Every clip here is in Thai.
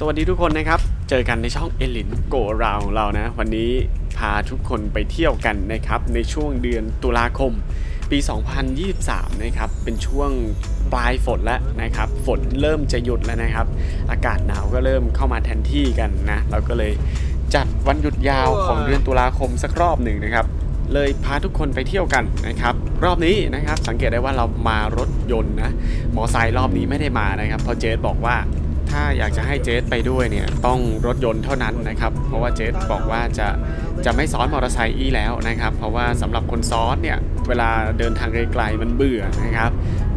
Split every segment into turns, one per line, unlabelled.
สวัสดีทุกคนนะครับ เจอกันในช่องเอลินโกราวของเรานะ วันนี้พาทุกคนไปเที่ยวกันนะครับ ในช่วงเดือนตุลาคม ปี 2023 นะครับ เป็นช่วงปลายฝนแล้วนะครับ ฝนเริ่มจะหยุดแล้วนะครับ อากาศหนาวก็เริ่มเข้ามาแทนที่กันนะ เราก็เลยจัดวันหยุดยาวของเดือนตุลาคมสักรอบหนึ่งนะครับ เลยพาทุกคนไปเที่ยวกันนะครับ รอบนี้นะครับ สังเกตได้ว่าเรามารถยนต์นะ มอไซค์รอบนี้ไม่ได้มานะครับ เพราะเจสบอกว่า ถ้าอยากจะให้เจสไปด้วยเนี่ยต้องรถยนต์เท่านั้นนะครับ เพราะว่าเจสบอกว่าจะจะไม่ซ้อนมอเตอร์ไซค์อีแล้วนะครับ เพราะว่าสำหรับคนซ้อนเนี่ยเวลาเดินทางไกลๆมันเบื่อนะครับ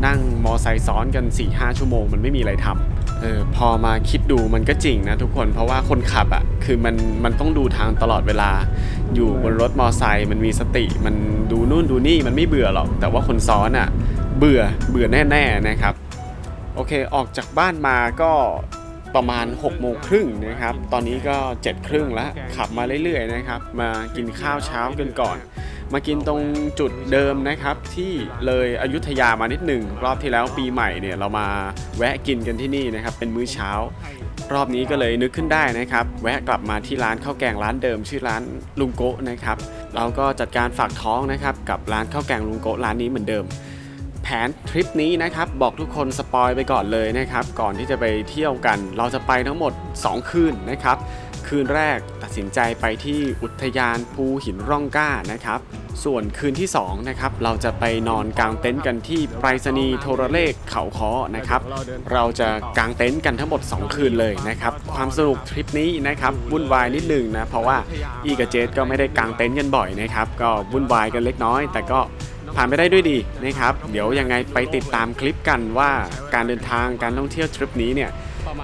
นั่งมอเตอร์ไซค์ซ้อนกัน 4-5 ชั่วโมงมันไม่มีอะไรทำเออพอมาคิดดูมันก็จริงนะทุกคนเพราะว่าคนขับอะคือมันมันต้องดูทางตลอดเวลา อยู่บนรถมอไซค์มันมีสติ มันดูนู่นดูนี่มันไม่เบื่อหรอก แต่ว่าคนซ้อนอะเบื่อเบื่อแน่ๆนะครับ โอเค ออกจากบ้านมาก็ประมาณ6โมงครึ่งนะครับ ตอนนี้ก็7ครึ่งแล้วขับมาเรื่อยๆนะครับ มากินข้าวเช้ากันก่อน มากินตรงจุดเดิมนะครับ ที่เลยอยุธยามานิดหนึ่งรอบที่แล้วปีใหม่เนี่ยเรามาแวะกินกันที่นี่นะครับ เป็นมื้อเช้า รอบนี้ก็เลยนึกขึ้นได้นะครับ แวะกลับมาที่ร้านข้าวแกงร้านเดิมชื่อร้านลุงโกะนะครับ เราก็จัดการฝากท้องนะครับ กับร้านข้าวแกงลุงโกะร้านนี้เหมือนเดิม แผนทริปนี้นะครับบอกทุกคนสปอยไปก่อนเลยนะครับ ก่อนที่จะไปเที่ยวกัน เราจะไปทั้งหมด 2 คืนนะครับ คืนแรกตัดสินใจไปที่อุทยานภูหินร่องก้านะครับ ส่วนคืนที่2นะครับเราจะไปนอนกลางเต็นท์กันที่ไปรษณีย์โทรเลขเขาคอนะครับ เราจะกางเต็นท์กันทั้งหมด 2 คืนเลยนะครับความสนุกทริปนี้นะครับวุ่นวายนิดนึงนะเพราะว่าอีกับเจสก็ไม่ได้กางเต็นท์กันบ่อยนะครับก็วุ่นวายกันเล็กน้อย แต่ก็ ผ่านไปได้ด้วยดีนะครับ เดี๋ยวยังไงไปติดตามคลิปกันว่าการเดินทางการท่องเที่ยวทริปนี้เนี่ย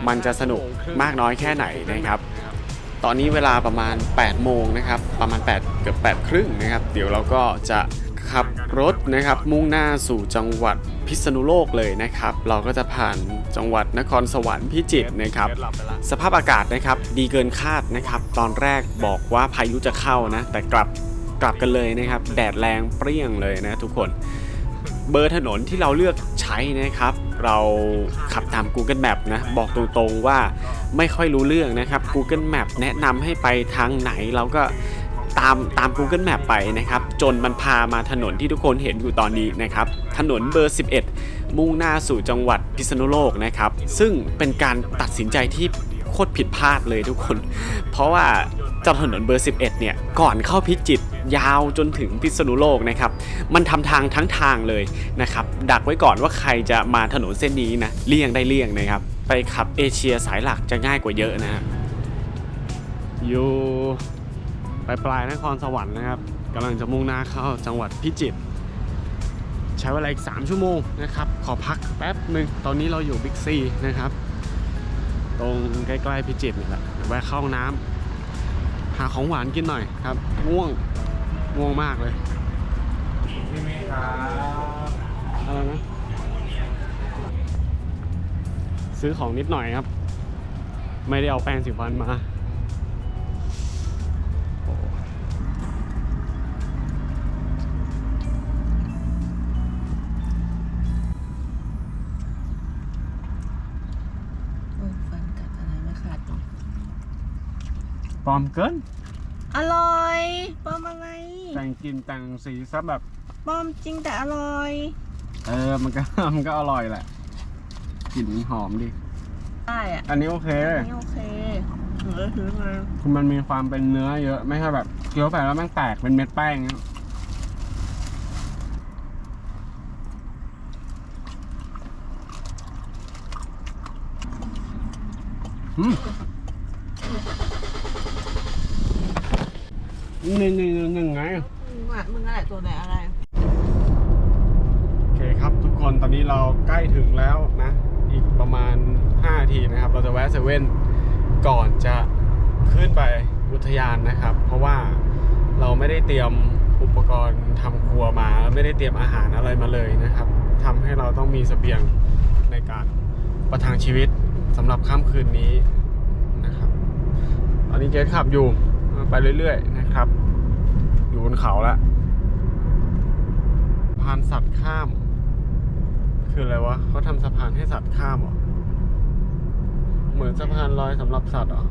มันจะสนุกมากน้อยแค่ไหนนะครับตอนนี้เวลาประมาณ 8 โมงนะครับ ประมาณ 8 เกือบ8ครึ่งนะครับ เดี๋ยวเราก็จะขับรถนะครับ มุ่งหน้าสู่จังหวัดพิษณุโลกเลยนะครับ เราก็จะผ่านจังหวัดนครสวรรค์พิจิตรนะครับ สภาพอากาศนะครับ ดีเกินคาดนะครับ ตอนแรกบอกว่าพายุจะเข้านะ แต่กลับ กลับกันเลยนะครับ แดดแรงเปรี้ยงเลยนะทุกคนเบอร์ถนนที่เราเลือกใช้นะครับ เราขับตาม Google Map นะ บอกตรงๆว่าไม่ค่อยรู้เรื่องนะครับ Google Map แนะนำให้ไปทางไหนเราก็ตามตาม Google Map ไปนะครับ จนมันพามาถนนที่ทุกคนเห็นอยู่ตอนนี้นะครับ ถนนเบอร์ 11 มุ่งหน้าสู่จังหวัดพิษณุโลกนะครับ ซึ่งเป็นการตัดสินใจที่โคตรผิดพลาดเลยทุกคน เพราะว่า จ้าถนนเบอร์ 11 เนี่ย ก่อนเข้าพิจิตรยาวจนถึงพิษณุโลกนะครับ มันทำทางทั้งทางเลยนะครับ ดักไว้ก่อนว่าใครจะมาถนนเส้นนี้นะ เลี่ยงได้เลี่ยงนะครับ ไปขับเอเชียสายหลักจะง่ายกว่าเยอะนะฮะ อยู่ไปปลายนครสวรรค์นะครับกำลังจะมุ่งหน้าเข้าจังหวัดพิจิตร ใช้เวลาอีก 3 ชั่วโมงนะครับ ขอพักแป๊บหนึ่ง ตอนนี้เราอยู่บิ๊กซีนะครับ ตรงใกล้ๆพิจิตรนี่แหละแวะเข้าห้องน้ำ หาของหวานกินหน่อยครับง่วงง่วงมากเลย
พี่เมย์ครับ
อะไรนะซื้อของนิดหน่อยครับ ไม่ได้เอาแป้งสีฟันมา ปลอมเกิน
อร่อยปลอมอะไร
แต่งกลินแต่งสีซะแบบ
ปลอมจริงแต่อร่อย
เออมันก็ มันก็อร่อยแหละกลิ่นหอมดี
ได้อะ
อันนี้โอเค
อันนี้โอเคหนูจะซื้อมา
คือมันมีความเป็นเนื้อเยอะไม่ใช่แบบเคี้ยวไปแล้วแม่งแตกเป็นเม็ดแป้งเงี้ยอืม นึ่งหนึ่งหนึ่งหนึ่งไง
มึงอะมึงอะไรตัวไหนอะไร
โอเคครับทุกคนตอนนี้เราใกล้ถึงแล้วนะ อีกประมาณ5นาทีนะครับ เราจะแวะเซเว่นก่อนจะขึ้นไปอุทยานนะครับ เพราะว่าเราไม่ได้เตรียมอุปกรณ์ทำครัวมาแล้วไม่ได้เตรียมอาหารอะไรมาเลยนะครับทำให้เราต้องมีเสบียงในการประทังชีวิตสำหรับค่ำคืนนี้นะครับ ตอนนี้เจสขับอยู่ไปเรื่อยๆ นะครับ อยู่บนเขาแล้วสะพานสัตว์ข้าม คืออะไรวะเขาทำสะพานให้สัตว์ข้ามเหรอเหมือนสะพานลอยสำหรับสัตว์เหรอ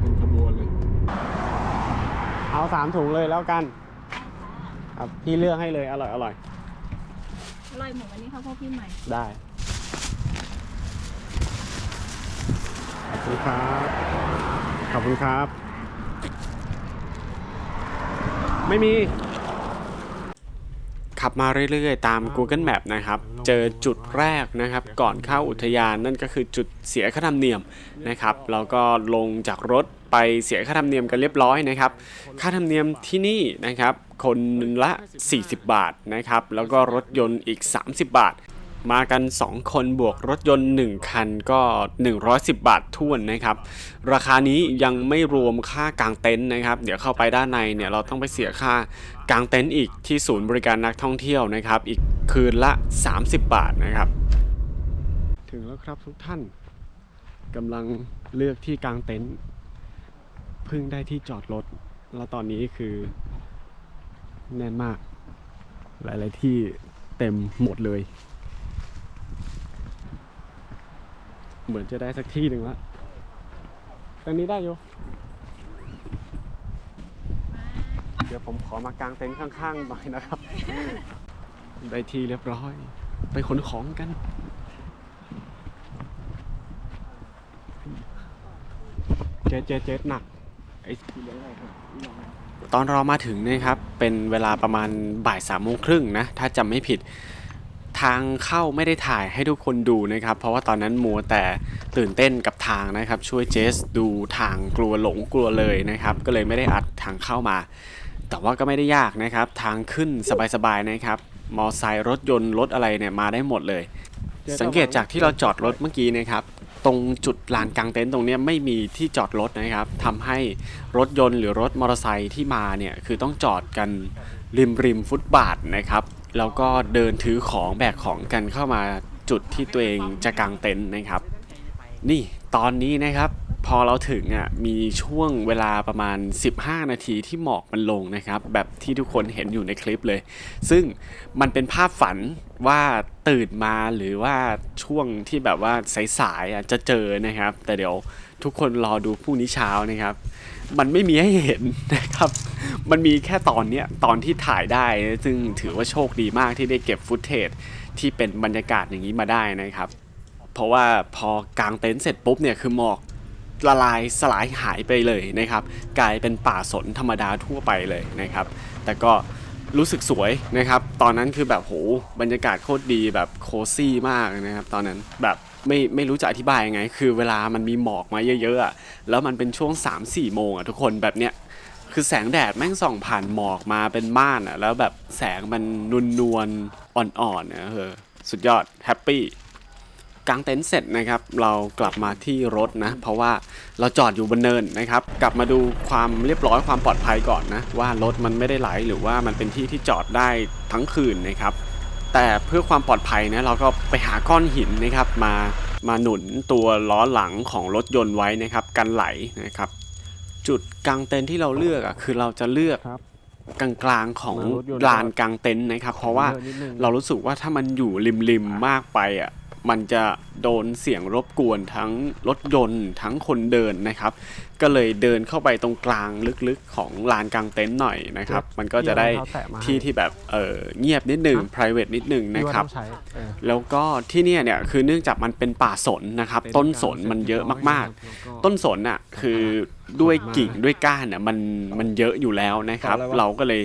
เป็นขบวนเลย เอาสามถุงเลยแล้วกัน ครับพี่เลือกให้เลยอร่อยอร่อย
อร่อยเหมือนวันนี้ข้าวโพดพี่ใหม่
ได้ ขอบคุณครับ ขอบคุณครับ ไม่มี ขับมาเรื่อยๆ ตาม Google Map นะครับ เจอจุดแรกนะครับ ก่อนเข้าอุทยานนั่นก็คือจุดเสียค่าธรรมเนียมนะครับแล้วก็ลงจากรถไปเสียค่าธรรมเนียมกันเรียบร้อยนะครับ ค่าธรรมเนียมที่นี่นะครับ คนละ 40 บาทนะครับ แล้วก็รถยนต์อีก 30 บาท มากัน 2 คนบวกรถยนต์ 1 คันก็ 110 บาทท่วนนะครับ ราคานี้ยังไม่รวมค่ากางเต็นท์นะครับ เดี๋ยวเข้าไปด้านในเนี่ยเราต้องไปเสียค่ากางเต็นท์อีกที่ศูนย์บริการนักท่องเที่ยวนะครับ อีกคืนละ 30 บาทนะครับ ถึงแล้วครับทุกท่านกำลังเลือกที่กางเต็นท์เพิ่งได้ที่จอดรถ แล้วตอนนี้คือแน่นมาก หลาย ๆ ที่เต็มหมดเลย เหมือนจะได้สักที่หนึ่งละตรงนี้ได้อยู่เดี๋ยวผมขอมากางเต็นท์ข้างๆหน่อยนะครับ ได้ที่เรียบร้อย ไปขนของกัน เจ๊เจ๊เจ๊หนักไอ้ที่เลี้ยงอะไรครับตอนเรามาถึงนะครับ เป็นเวลาประมาณบ่ายสามโมงครึ่งนะ ถ้าจำไม่ผิด ทางเข้าไม่ได้ถ่ายให้ทุกคนดูนะครับ เพราะว่าตอนนั้นมัวแต่ตื่นเต้นกับทางนะครับ ช่วยเจสดูทางกลัวหลงกลัวเลยนะครับ ก็เลยไม่ได้อัดทางเข้ามา แต่ว่าก็ไม่ได้ยากนะครับ ทางขึ้นสบายๆนะครับ มอไซค์รถยนต์รถอะไรเนี่ยมาได้หมดเลย สังเกตจากที่เราจอดรถเมื่อกี้นะครับ ตรงจุดลานกลางเต็นท์ตรงนี้ไม่มีที่จอดรถนะครับทำให้รถยนต์หรือรถมอเตอร์ไซค์ที่มาเนี่ยคือต้องจอดกันริมริมฟุตบาทนะครับ แล้วก็เดินถือของแบกของกันเข้ามาจุดที่ตัวเองจะกางเต็นท์นะครับ นี่ตอนนี้นะครับพอเราถึงอะมีช่วงเวลาประมาณ 15 นาทีที่หมอกมันลงนะครับ แบบที่ทุกคนเห็นอยู่ในคลิปเลย ซึ่งมันเป็นภาพฝันว่าตื่นมาหรือว่าช่วงที่แบบว่าสายๆอะจะเจอนะครับ แต่เดี๋ยวทุกคนรอดูพรุ่งนี้เช้านะครับ มันไม่มีให้เห็นนะครับ มันมีแค่ตอนเนี้ยตอนที่ถ่ายได้ ซึ่งถือว่าโชคดีมากที่ได้เก็บฟุตเทจที่เป็นบรรยากาศอย่างนี้มาได้นะครับ เพราะว่าพอกางเต็นท์เสร็จปุ๊บเนี่ยคือหมอกละลายสลายหายไปเลยนะครับ กลายเป็นป่าสนธรรมดาทั่วไปเลยนะครับ แต่ก็รู้สึกสวยนะครับ ตอนนั้นคือแบบโหบรรยากาศโคตรดีแบบโคซี่มากนะครับ ตอนนั้นแบบ ไม่ไม่รู้จะอธิบายยังไง คือเวลามันมีหมอกมาเยอะๆอะแล้วมันเป็นช่วง 3-4 โมงอะทุกคนแบบเนี้ยคือแสงแดดแม่งส่องผ่านหมอกมาเป็นม่านอะแล้วแบบแสงมันนุนนวลๆอ่อนๆนะเออสุดยอดแฮปปี้กางเต็นท์เสร็จนะครับ เรากลับมาที่รถนะ เพราะว่าเราจอดอยู่บนเนินนะครับ กลับมาดูความเรียบร้อยความปลอดภัยก่อนนะ ว่ารถมันไม่ได้ไหลหรือว่ามันเป็นที่ที่จอดได้ทั้งคืนนะครับ แต่เพื่อความปลอดภัยนะเราก็ไปหาก้อนหินนะครับมามาหนุนตัวล้อหลังของรถยนต์ไว้นะครับกันไหลนะครับ จุดกางเต็นท์ที่เราเลือกอะคือเราจะเลือกกลางๆของลานกางเต็นท์นะครับ เพราะว่าเรารู้สึกว่าถ้ามันอยู่ริมริมๆมากไปอะ มันจะโดนเสียงรบกวนทั้งรถยนต์ทั้งคนเดินนะครับ ก็เลยเดินเข้าไปตรงกลางลึกๆของลานกลางเต็นท์หน่อยนะครับ มันก็จะได้ที่ที่แบบเออเงียบนิดหนึ่ง private นิดหนึ่งนะครับ แล้วก็ที่เนี่ยเนี่ยคือเนื่องจากมันเป็นป่าสนนะครับ ต้นสนมันเยอะมากๆ ต้นสนอะคือด้วยกิ่งด้วยก้านอะมันมันเยอะอยู่แล้วนะครับ เราก็เลย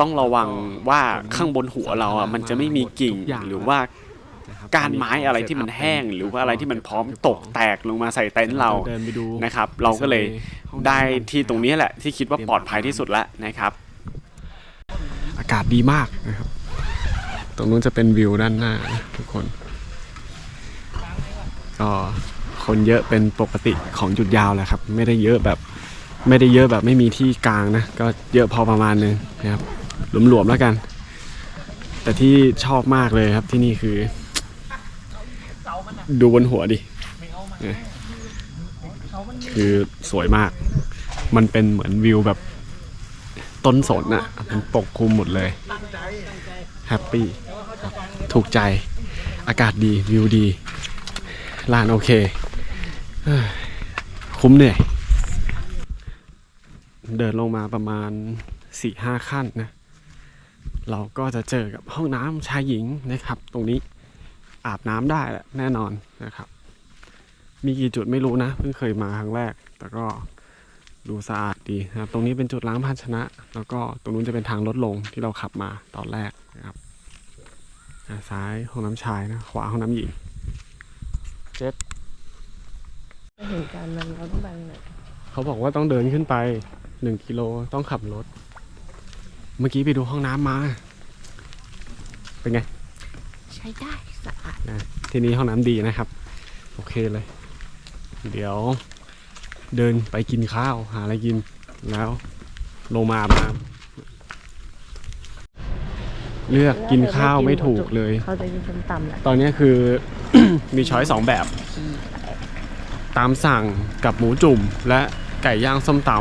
ต้องระวังว่าข้างบนหัวเราอะมันจะไม่มีกิ่งหรือว่า ก้านไม้อะไรที่มันแห้ง หรือว่าอะไรที่มันพร้อมตกแตกลงมาใส่เต็นท์เรา
เดินไปดู
นะครับ เราก็เลยได้ที่ตรงนี้แหละที่คิดว่าปลอดภัยที่สุดแล้วนะครับ อากาศดีมากนะครับ ตรงนู้นจะเป็นวิวด้านหน้านะทุกคนก็คนเยอะเป็นปกติของหยุดยาวแหละครับ ไม่ได้เยอะแบบไม่ได้เยอะแบบไม่มีที่กลางนะ ก็เยอะพอประมาณนึงนะครับหลวมๆแล้วกัน แต่ที่ชอบมากเลยครับที่นี่คือ ดูบนหัวดิคือสวยมาก มันเป็นเหมือนวิวแบบต้นสนอะมันปกคลุมหมดเลย แฮปปี้ ถูกใจ อากาศดี วิวดีลานโอเค คุ้มเหนื่อย เดินลงมาประมาณสี่ห้าขั้นนะ เราก็จะเจอกับห้องน้ำชายหญิงนะครับ ตรงนี้ อาบน้ำได้แหละแน่นอนนะครับ มีกี่จุดไม่รู้นะ เพิ่งเคยมาครั้งแรก แต่ก็ดูสะอาดดีนะครับ ตรงนี้เป็นจุดล้างภาชนะ แล้วก็ตรงนู้นจะเป็นทางลดลงที่เราขับมาตอนแรกนะครับอ่าซ้ายห้องน้ำชายนะ ขวาห้องน้ำหญิงเจ็ด
เห็นการมันเราต้องไปไหน
เขาบอกว่าต้องเดินขึ้นไปหนึ่งกิโลต้องขับรถ เมื่อกี้ไปดูห้องน้ำมา เป็นไง
ใช้ได้สะอาด
นะที่นี้ห้องน้ำดีนะครับ โอเคเลย เดี๋ยวเดินไปกินข้าวหาอะไรกินแล้วลงมาอาบน้ำเลือกกินข้าวไม่ถูกเลย
เขาจะกินส้มตำแหละ
ตอนนี้คือ มีช้อยสองแบบ ตามสั่งกับหมูจุ่มและไก่ย่างส้มตำ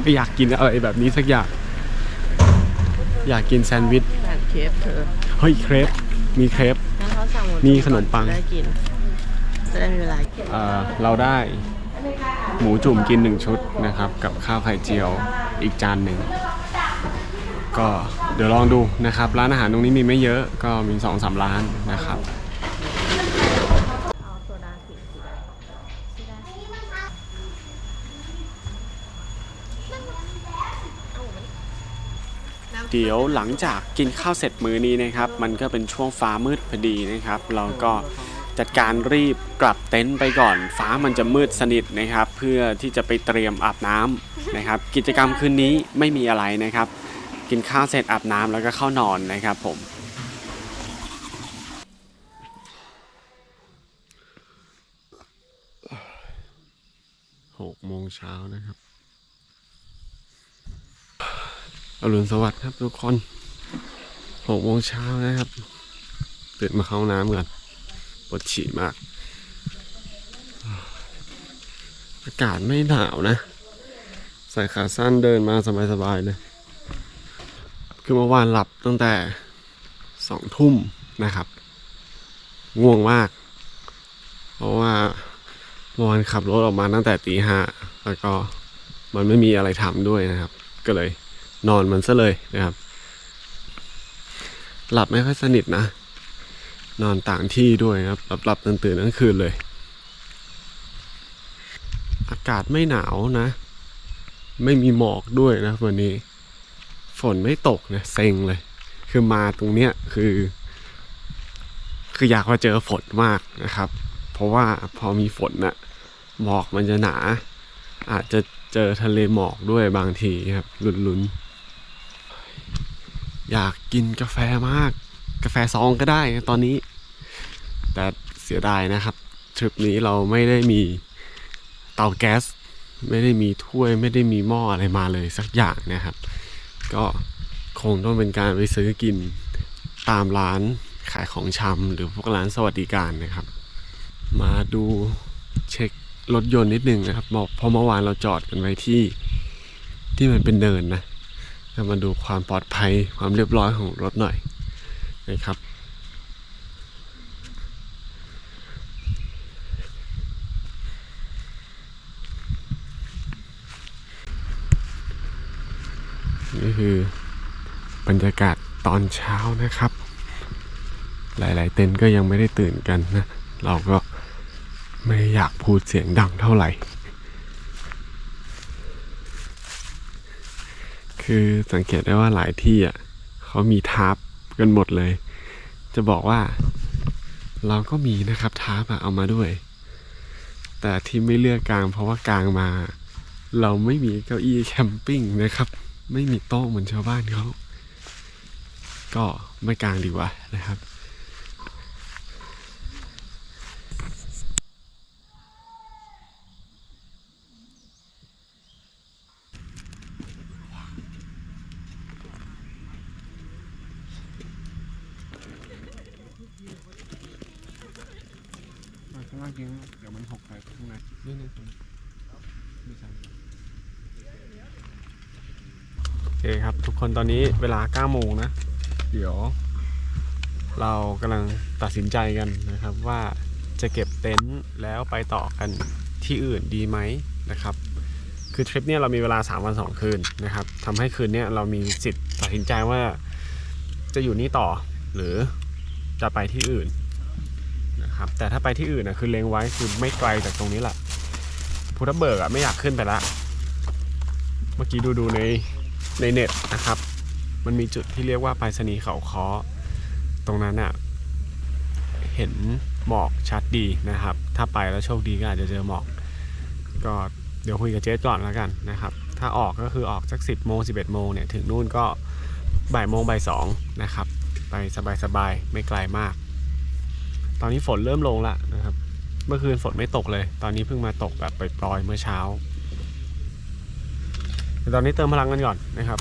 ไม่อยากกินอะไรแบบนี้สักอย่าง อยากกินแซนด์วิช
อยากเค ฟเธอ
เฮ้ยเครปมีเครป
งั้นเขาสั่งห
มีขนมปัง
จะได้กิน จะได้มีเวลากิน
เอ่อเราได้หมูจุ่มกินหนึ่งชุดนะครับ กับข้าวไข่เจียวอีกจานหนึ่ง ก็เดี๋ยวลองดูนะครับ ร้านอาหารตรงนี้มีไม่เยอะก็มีสองสามร้านนะครับ
เอาโซดาสีสีแดงสีแดง
เดี๋ยวหลังจากกินข้าวเสร็จมื้อนี้นะครับ มันก็เป็นช่วงฟ้ามืดพอดีนะครับ เราก็จัดการรีบกลับเต็นท์ไปก่อน ฟ้ามันจะมืดสนิทนะครับ เพื่อที่จะไปเตรียมอาบน้ำนะครับ กิจกรรมคืนนี้ไม่มีอะไรนะครับ กินข้าวเสร็จอาบน้ำแล้วก็เข้านอนนะครับผมหกโมงเช้านะครับ อรุณสวัสดิ์ครับทุกคนหกโมงเช้านะครับ ตื่นมาเข้าน้ำก่อนปวดฉี่มาก อากาศไม่หนาวนะ ใส่ขาสั้นเดินมาสบายๆเลย คือเมื่อวานหลับตั้งแต่สองทุ่มนะครับ ง่วงมาก เพราะว่าเมื่อวานขับรถออกมาตั้งแต่ตีห้าแล้วก็มันไม่มีอะไรทำด้วยนะครับ ก็เลย นอนมันซะเลยนะครับ หลับไม่ค่อยสนิทนะ นอนต่างที่ด้วยครับ หลับหลับตื่นตื่นทั้งคืนเลย อากาศไม่หนาวนะ ไม่มีหมอกด้วยนะวันนี้ ฝนไม่ตกนะเซ็งเลย คือมาตรงเนี้ยคือ คืออยากมาเจอฝนมากนะครับ เพราะว่าพอมีฝนน่ะหมอกมันจะหนา อาจจะเจอทะเลหมอกด้วยบางทีครับลุ้นๆ อยากกินกาแฟมาก กาแฟซองก็ได้ตอนนี้ แต่เสียดายนะครับทริปนี้เราไม่ได้มีเตาแก๊ส ไม่ได้มีถ้วยไม่ได้มีหม้ออะไรมาเลยสักอย่างนะครับ ก็คงต้องเป็นการไปซื้อกินตามร้านขายของชำหรือพวกร้านสวัสดิการนะครับ มาดูเช็ครถยนต์นิดนึงนะครับบอกเพราะเมื่อวานเราจอดกันไว้ที่ที่มันเป็นเนินนะ มาดูความปลอดภัยความเรียบร้อยของรถหน่อยนะครับ นี่คือบรรยากาศตอนเช้านะครับ หลาย ๆ เต็นก็ยังไม่ได้ตื่นกันนะ เราก็ไม่อยากพูดเสียงดังเท่าไหร่ คือสังเกตได้ว่าหลายที่อะเขามีทาร์ปกันหมดเลย จะบอกว่า เราก็มีนะครับทาร์ปอะเอามาด้วย แต่ที่ไม่เลือกกลาง เพราะว่ากลางมา เราไม่มีเก้าอี้แคมปิ้งนะครับ ไม่มีโต๊ะเหมือนชาวบ้านเขาก็ไม่กลางดีกว่านะครับ ข้างล่างจริงเดี๋ยวมันหกไปข้างในนี่นี่ไม่ใช่โอเคครับ ทุกคนตอนนี้เวลา9โมงนะ เดี๋ยว เรากำลังตัดสินใจกันนะครับว่าจะเก็บเต็นท์แล้วไปต่อกันที่อื่นดีไหมนะครับ คือทริปเนี้ยเรามีเวลา 3 วัน 2 คืนนะครับทำให้คืนเนี้ยเรามีสิทธิ์ตัดสินใจว่าจะอยู่นี่ต่อหรือจะไปที่อื่น นะครับ แต่ถ้าไปที่อื่นนะคือเล็งไว้คือไม่ไกลจากตรงนี้แหละพุทธเบิกอะไม่อยากขึ้นไปละ เมื่อกี้ดูดูในในเน็ตนะครับ มันมีจุดที่เรียกว่าไปรษณีย์เขาคอตรงนั้นอะเห็นหมอกชัดดีนะครับ ถ้าไปแล้วโชคดีก็อาจจะเจอหมอก ก็เดี๋ยวคุยกับเจสก่อนแล้วกันนะครับ ถ้าออกก็คือออกสัก 10โมง11โมงเนี่ยถึงนู่นก็บ่ายโมงบ่ายสองนะครับ ไปสบายๆ ไม่ไกลมาก ตอนนี้ฝนเริ่มลงละนะครับ เมื่อคืนฝนไม่ตกเลย ตอนนี้เพิ่งมาตกแบบปล่อยๆเมื่อเช้าตอนนี้เติมพลังกันก่อนนะครับ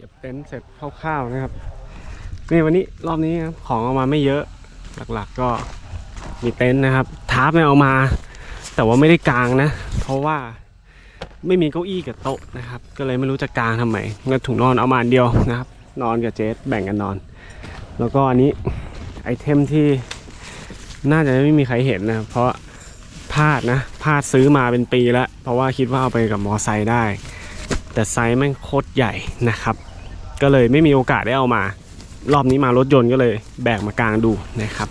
เก็บเต็นท์เสร็จคร่าวๆนะครับนี่วันนี้รอบนี้ครับของเอามาไม่เยอะหลักๆก็มีเต็นท์นะครับทาร์ปเนี่ยเอามา แต่ว่าไม่ได้กางนะ เพราะว่าไม่มีเก้าอี้กับโต๊ะนะครับ ก็เลยไม่รู้จะกางทำไมงั้นถุงนอนเอามาอันเดียวนะครับ นอนกับเจสแบ่งกันนอน แล้วก็อันนี้ไอเทมที่น่าจะไม่มีใครเห็นนะเพราะพลาดนะพลาดซื้อมาเป็นปีแล้ว เพราะว่าคิดว่าเอาไปกับมอไซค์ได้ แต่ไซส์แม่งโคตรใหญ่นะครับ ก็เลยไม่มีโอกาสได้เอามา รอบนี้มารถยนต์ก็เลยแบกมากลางดูนะครับ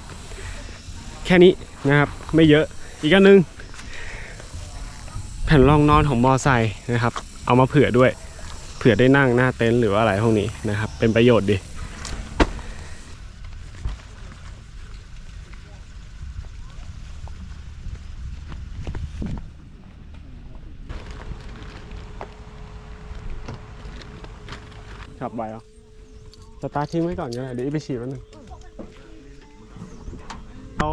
แค่นี้นะครับไม่เยอะอีกอันหนึง แผ่นรองนอนของมอไซค์นะครับ เอามาเผื่อด้วย เผื่อได้นั่งหน้าเต็นท์หรือว่าอะไรพวกนี้นะครับ เป็นประโยชน์ดี ขับไวเหรอสตาร์ททิ้งไว้ก่อนก็ได้เดี๋ยวอีกไปฉีดมันงเรา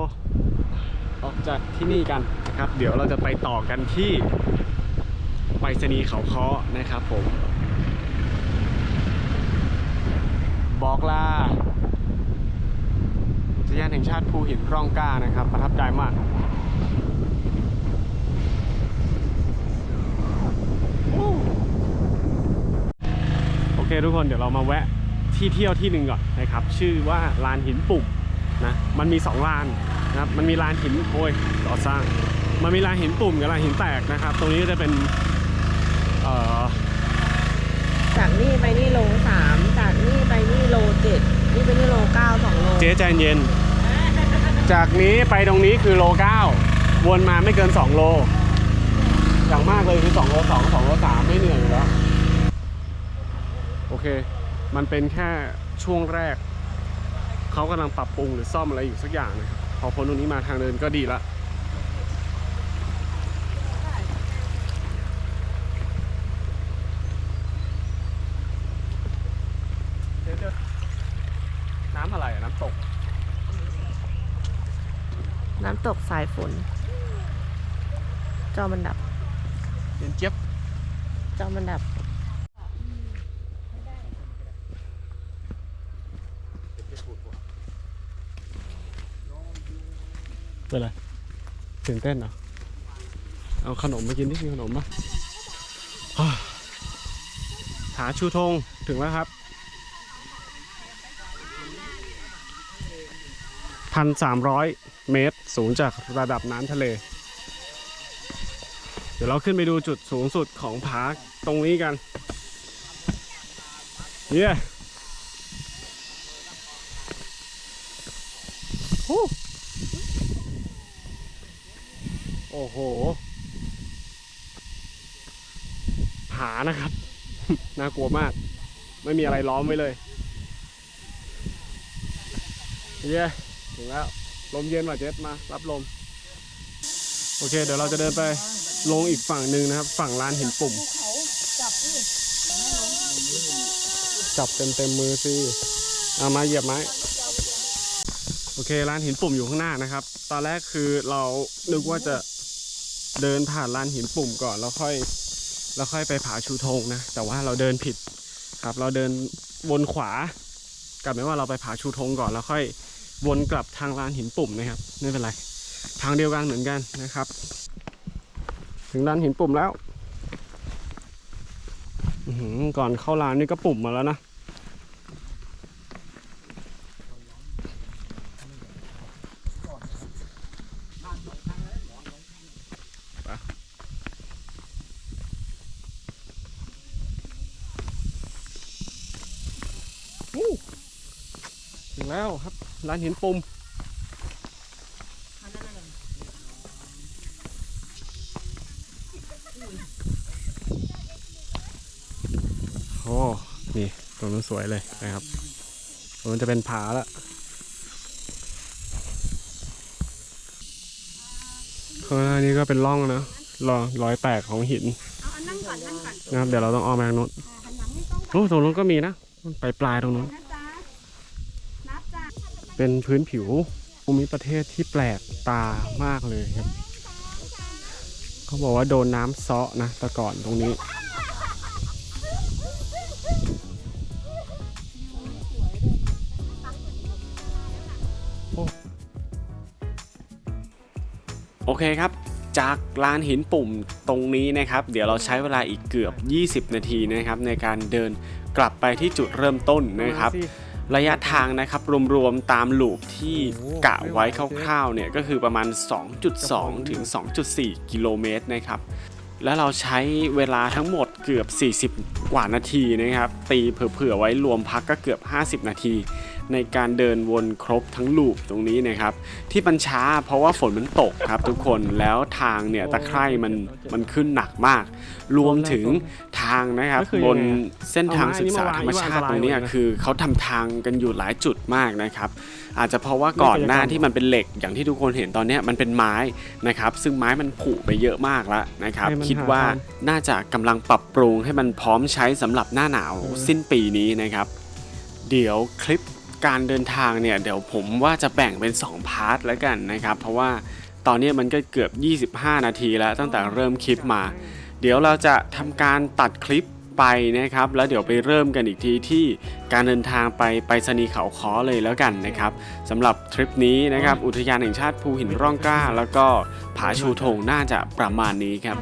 ออกจากที่นี่กันนะครับ เดี๋ยวเราจะไปต่อกันที่ไปรษณีย์เขาค้อนะครับผม บอกลาอุทยานแห่งชาติภูหินร่องกล้านะครับ ประทับใจมาก โอเค ทุกคนเดี๋ยวเรามาแวะที่เที่ยวที่หนึ่งก่อนนะครับ ชื่อว่าลานหินปุ่มนะมันมี 2 ลานนะครับมันมีลานหินโอ้ยก่อสร้าง มันมีลานหินปุ่มกับลานหินแตกนะครับ ตรงนี้ก็จะเป็นเอ่อ
จากนี่ไปนี่โลสามจากนี่ไปนี่โลเจ็ดนี่ไปนี่โลเก้าสองโล
เจ๊ใจเย็น จากนี้ไปตรงนี้คือโลเก้าวนมาไม่เกิน 2 โล อย่างมากเลยคือ2โล2 2โล3ไม่เหนื่อยอยู่แล้วโอ เค มันเป็นแค่ช่วงแรก เขากำลังปรับปรุงหรือซ่อมอะไรอยู่สักอย่างนะครับพอพ้นตรงนี้มาทางเดินก็ดีละน้ำอะไรอะน้ำตก
น้ำตกสายฝน จอมันดับ
เย็นเจี๊ยบ
จอมันดับ
เป็นไรตื่นเต้นเหรอเอาขนมมากินที่มีขนมปะฮ่าหาชูธงถึงแล้วครับพันสามร้อยเมตร สูงจากระดับน้ำทะเล เดี๋ยวเราขึ้นไปดูจุดสูงสุดของผาตรงนี้กันเนี่ยโอ้ โอ้โห ผานะครับ น่ากลัวมาก ไม่มีอะไรล้อมไว้เลยเย้ถึงแล้ว ลมเย็นว่ะเจสมา รับลม โอเค เดี๋ยวเราจะเดินไปลงอีกฝั่งหนึ่งนะครับ ฝั่งลานหินปุ่ม จับเต็มเต็มมือสิเอามาเหยียบไม้โอเคลานหินปุ่มอยู่ข้างหน้านะครับ ตอนแรกคือเรานึกว่าจะ เดินผ่านลานหินปุ่มก่อนแล้วค่อยแล้วค่อยไปผาชูธงนะ แต่ว่าเราเดินผิดครับ เราเดินวนขวากลับไม่ว่าเราไปผาชูธงก่อนแล้วค่อยวนกลับทางลานหินปุ่มนะครับไม่เป็นไร ทางเดียวกันเหมือนกันนะครับ ถึงลานหินปุ่มแล้วอื้อหือก่อนเข้าร้านนี่ก็ปุ่มมาแล้วนะ แล้วครับร้านหินปุ่มโอ้นี่ตรงนู้นสวยเลยนะครับตรงนู้นจะเป็นผาละข้างหน้านี้ก็เป็นร่องนะรอยรอยแตกของหิน
นะ
ครับเดี๋ยวเราต้องออกมาทางนู้นโอ้ตรงนู้นก็มีนะ ไปปลายตรงนู้น เป็นพื้นผิวภูมิประเทศที่แปลกตามากเลยครับ เขาบอกว่าโดนน้ำเซาะนะแต่ก่อนตรงนี้ โอเคครับจากลานหินปุ่มตรงนี้นะครับ เดี๋ยวเราใช้เวลาอีกเกือบ 20 นาทีนะครับ ในการเดินกลับไปที่จุดเริ่มต้นนะครับ ระยะทางนะครับรวมๆตามลูปที่กะไว้คร่าวๆเนี่ยก็คือประมาณ 2.2 ถึง 2.4 กิโลเมตรนะครับแล้วเราใช้เวลาทั้งหมดเกือบ 40 กว่านาทีนะครับ ตีเผื่อๆไว้รวมพักก็เกือบ 50 นาที ในการเดินวนครบทั้งลูปตรงนี้นะครับ ที่มันช้าเพราะว่าฝนมันตกครับทุกคนแล้วทางเนี่ยตะไคร่มันมันขึ้นหนักมาก รวมถึงทางนะครับ
ก็คือบ
น
ยังไงอะ
เส้นทางศึกษา
เอา
ธร
ไม้
รม
นี่
ชาติ
มาวาง
ตรงเนี้ย
ไว้นะ
คือเขาทำทางกันอยู่หลายจุดมากนะครับ อาจจะเพราะว่าก่อนหน้าที่มันเป็นเหล็กอย่างที่ทุกคนเห็นตอนเนี้ยมันเป็นไม้นะครับ ซึ่งไม้มันผุไปเยอะมากแล้วนะครับ
ให้มัน
คิดว่า
หาท
น่าจะกำลังปรับปรุงให้มันพร้อมใช้สำหรับหน้าหนาว
เออ
สิ้นปีนี้นะครับ เดี๋ยวคลิป การเดินทางเนี่ยเดี๋ยวผมว่าจะแบ่งเป็น 2 พาร์ทแล้วกันนะครับ เพราะว่าตอนนี้มันก็เกือบ 25 นาทีแล้วตั้งแต่เริ่มคลิปมา เดี๋ยวเราจะทำการตัดคลิปไปนะครับ แล้วเดี๋ยวไปเริ่มกันอีกทีที่การเดินทางไปไปสนีเขาค้อเลยแล้วกันนะครับสำหรับทริปนี้นะครับอุทยานแห่งชาติภูหินร่องกล้า แล้วก็ผาชูธงน่าจะประมาณนี้ครับ